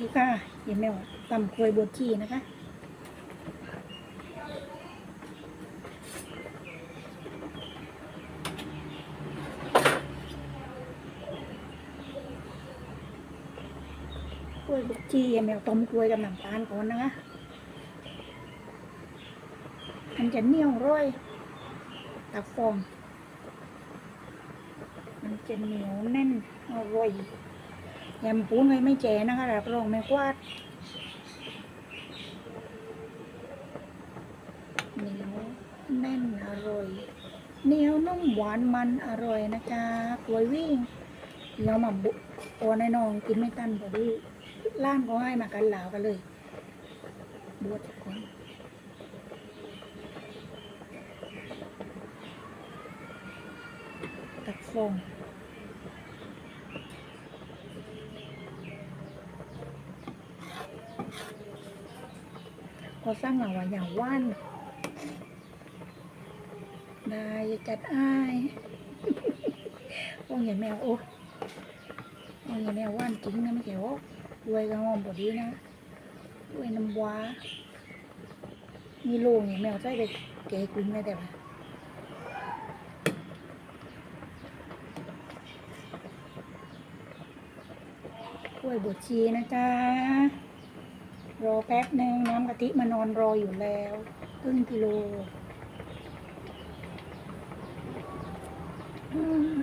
นี่ค่ะยายแมวตำกล้วยบวชชีนะคะกล้วยบวชชียายแมวต้มกล้วยกับน้ำตาลก่อนนะคะมันจะเหนียวร่อยตะฟองมันจะเหนียวแน่นอร่อย ยำปูนไว้ไม่แจ๋นะคะรับรองไม่กวาดเหนียวแน่นอร่อยเหนียวนุ่มหวานมันอร่อยนะจ๊ะกล้วยวิ่งเดี๋ยวมาบุโอนให้น้องกินไม่ตันพอดีร้านก็ให้มากันหลาวกันเลยบวชก่อนตักฟอง พอสร้างหลังว่าอย่างว่านได้จัดอ้ายโอ้ยแมวโอ้โอ้ยแมวว่านจริงนะไม่แก่ว่าด้วยกระหอมพอดีนะด้วยน้ำว้ามีโลงอย่างแมวใส่ไปแกะกุ้งได้แต่ว่า้วยบวชีนะจ๊ะ แป๊บหนึ่งน้ำกะทิมานอนรออยู่แล้วครึ่งกิโลอืม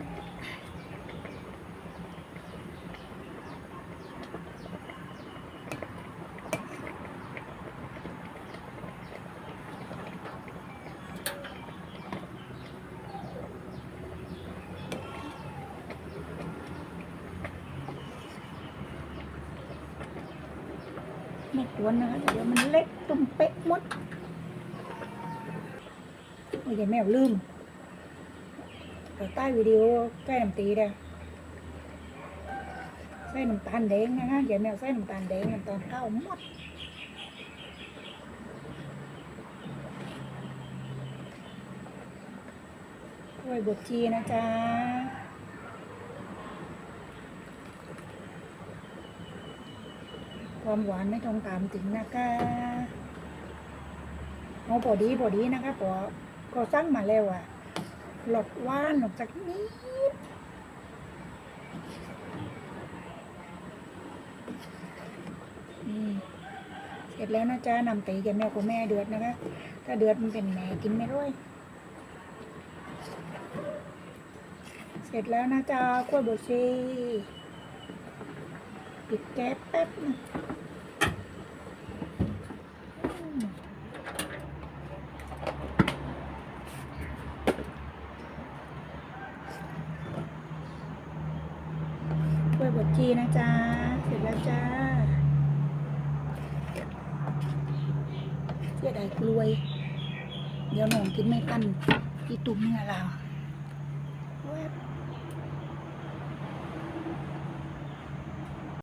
ไม่ควรนะคะเดี๋ยวมันเล็กตุ่มเป๊ะมดโอ้ยยาแมวลืมเดี๋ยวใต้วิดีโอใกล้น้ำตีเด้อใส่น้ำตาลแดงนะคะยายแมวใส่น้ำตาลแดงน้ำตาลข้าวหมดกล้วยบดชีนะจ๊ะ ความหวานไม่ต้องตามถึงนะคะเอาพอดีพอดีนะคะพอก็สั่งมาแล้วอะหลดว่านออกจากนิดอืมเสร็จแล้วนะจ๊ะนำตีแกแม่กับแม่เดือดนะคะ ถ้าเดือดมันเป็นแหนกินไม่ร้อยเสร็จแล้วนะจ๊ะกล้วยบดชีปิดแก๊สแป๊บนึง กล้วย บดจีนะจ๊ะ เสร็จแล้วจ้าเสียดายกลวย เดี๋ยวหนองกินไม่ตันพี่ตุ้มเมื่อเราแวบ